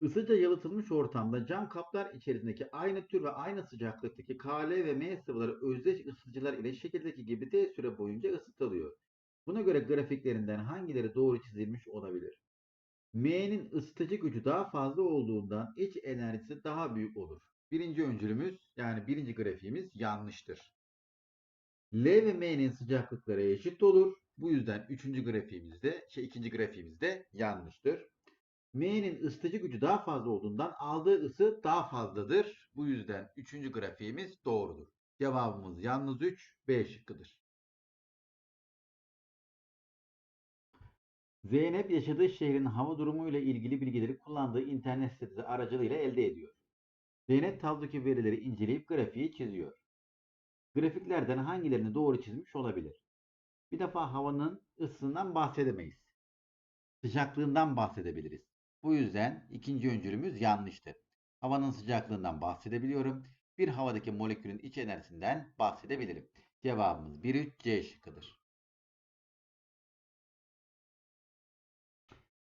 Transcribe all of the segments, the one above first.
Isıca yalıtılmış ortamda cam kaplar içerisindeki aynı tür ve aynı sıcaklıktaki Kl ve M sıvıları özdeş ısıtıcılar ile şekildeki gibi t süre boyunca ısıtılıyor. Buna göre grafiklerinden hangileri doğru çizilmiş olabilir? M'nin ısıtıcı gücü daha fazla olduğundan iç enerjisi daha büyük olur. Birinci öncülümüz yani birinci grafiğimiz yanlıştır. L ve M'nin sıcaklıkları eşit olur. Bu yüzden üçüncü grafiğimizde, şey ikinci grafiğimizde yanlıştır. M'nin ısıtıcı gücü daha fazla olduğundan aldığı ısı daha fazladır. Bu yüzden üçüncü grafiğimiz doğrudur. Cevabımız yalnız 3, B şıkkıdır. Zeynep yaşadığı şehrin hava durumu ile ilgili bilgileri kullandığı internet sitesi aracılığıyla elde ediyor. Zeynep tablodaki verileri inceleyip grafiği çiziyor. Grafiklerden hangilerini doğru çizmiş olabilir? Bir defa havanın ısısından bahsedemeyiz. Sıcaklığından bahsedebiliriz. Bu yüzden ikinci öncülümüz yanlıştır. Havanın sıcaklığından bahsedebiliyorum. Bir havadaki molekülün iç enerjisinden bahsedebilirim. Cevabımız 1 3 C şıkkıdır.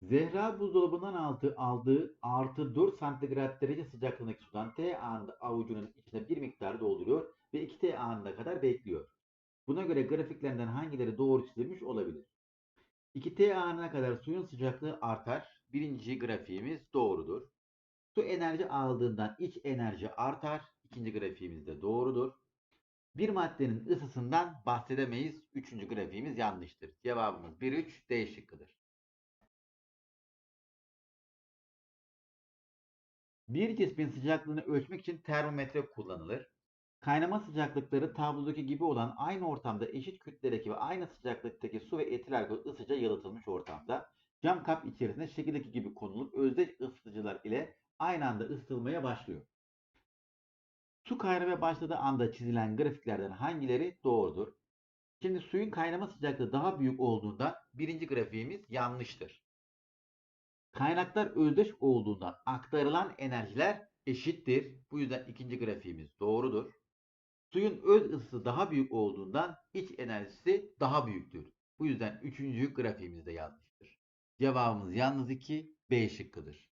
Zehra buzdolabından altı aldığı artı 4 santigrat derece sıcaklığındaki sudan T anında avucunun içine bir miktar dolduruyor ve 2T anına kadar bekliyor. Buna göre grafiklerinden hangileri doğru çizilmiş olabilir? 2T anına kadar suyun sıcaklığı artar. Birinci grafiğimiz doğrudur. Su enerji aldığından iç enerji artar. İkinci grafiğimiz de doğrudur. Bir maddenin ısısından bahsedemeyiz. Üçüncü grafiğimiz yanlıştır. Cevabımız 1-3 D şıkkıdır. Bir cismin sıcaklığını ölçmek için termometre kullanılır. Kaynama sıcaklıkları tablodaki gibi olan aynı ortamda eşit kütledeki ve aynı sıcaklıktaki su ve etil alkol ısıca yalıtılmış ortamda cam kap içerisine şekildeki gibi konulup özdeş ısıtıcılar ile aynı anda ısıtılmaya başlıyor. Su kaynamaya başladığı anda çizilen grafiklerden hangileri doğrudur? Şimdi suyun kaynama sıcaklığı daha büyük olduğundan birinci grafiğimiz yanlıştır. Kaynaklar özdeş olduğundan aktarılan enerjiler eşittir. Bu yüzden ikinci grafiğimiz doğrudur. Suyun öz ısısı daha büyük olduğundan iç enerjisi daha büyüktür. Bu yüzden üçüncü grafiğimizde yanlıştır. Cevabımız yalnız 2 B şıkkıdır.